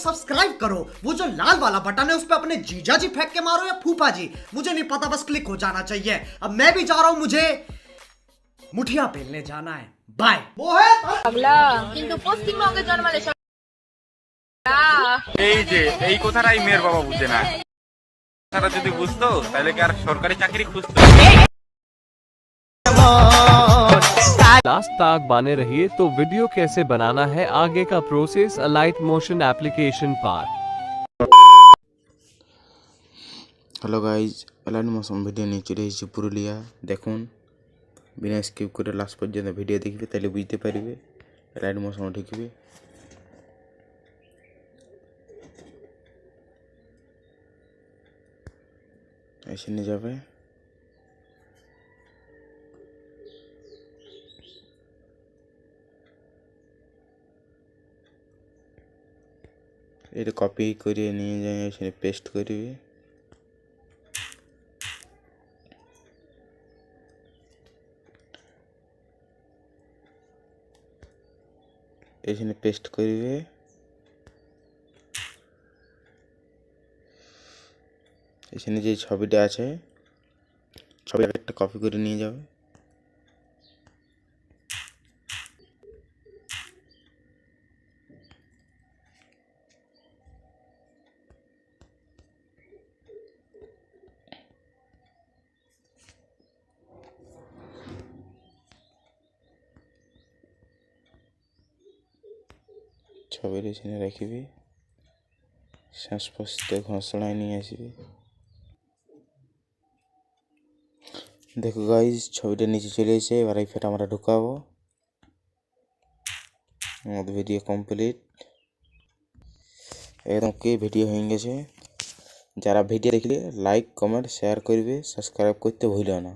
Subscribe करो वो जो लाल वाला बटन है उस पर अपने जीजा जी फेंक के मारो या फूफा जी मुझे नहीं पता बस क्लिक हो जाना चाहिए अब मैं भी जा रहा हूं मुझे मुठिया पेलने जाना है बाय मोहित পাগলা কিন্তু পশ্চিমবঙ্গে জন্মালে সব এই যে এই কথাটাই মেয়ের বাবা বুঝে না তারা যদি বুঝতো তাহলে কি আর সরকারি চাকরি খুঁজতো लास्ट तक बने रहिए तो वीडियो कैसे बनाना है आगे का प्रोसेस अलाइट मोशन एप्लीकेशन पार hello guys Alight Motion video নিয়ে চলে এসেছি পুরুলিয়া দেখুন বিনা স্কিপ করে লাস্ট পর্যন্ত ভিডিও দেখবে তাহলে বুঝতে পারবে এলাইন মৌসুম ঢুকবে এসে নিয়ে যাবে এটা কপি করে নিয়ে যাই এখানে পেস্ট করবে এখানে পেস্ট করবে এখানে যে ছবিটা আছে, ছবিটা একটা কপি করে নিয়ে যাবে। ছবিটা এখানে রাখবি শ্বাসপ্রশ্বাস ঘষড়ায় নিয়ে আসবি দেখো গাইজ ছবিটা নিচে চলে এসেছে এবার এই ফেটা আমরা ঢুকাবো আমাদের ভিডিও কমপ্লিট একদম কি ভিডিও হয়ে গেছে যারা ভিডিও দেখলে লাইক কমেন্ট শেয়ার করবে সাবস্ক্রাইব করতে ভুলো না